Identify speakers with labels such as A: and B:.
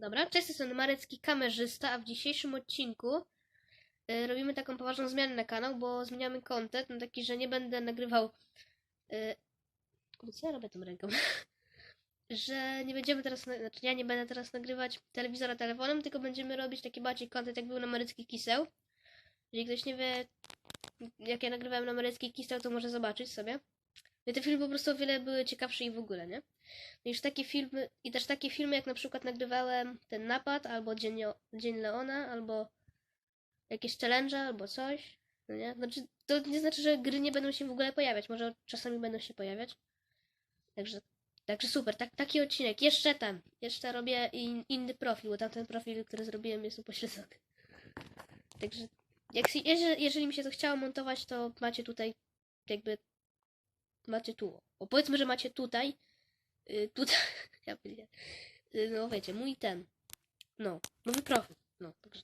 A: Dobra, cześć, jestem Marecki kamerzysta, a w dzisiejszym odcinku y, robimy taką poważną zmianę na kanał, bo zmieniamy content na taki, że nie będę nagrywał. Y, kurde, co ja robię tą ręką? że nie będziemy teraz, na, znaczy ja nie będę teraz nagrywać telewizora telefonem, tylko będziemy robić taki bardziej content, jak był na Marecki Kiseł. Jeżeli ktoś nie wie, jak ja nagrywałem na Marecki Kiseł, to może zobaczyć sobie. No te filmy po prostu o wiele były ciekawsze i w ogóle, nie? niż takie filmy, i też takie filmy jak na przykład nagrywałem ten napad, albo Dzień, Dzień Leona, albo jakieś challenge, albo coś. No nie? Znaczy, to nie znaczy, że gry nie będą się w ogóle pojawiać, może czasami będą się pojawiać. Także, także super, tak, taki odcinek. Jeszcze ten, jeszcze robię in, inny profil, bo tamten profil, który zrobiłem jest upośledzony. Także, jak, jeżeli, jeżeli mi się to chciało montować, to macie tutaj jakby macie tu. O, powiedzmy, że macie tutaj Y, tutaj, ja pierdzie- y, no wiecie, mój ten, no, nowy profil, no, także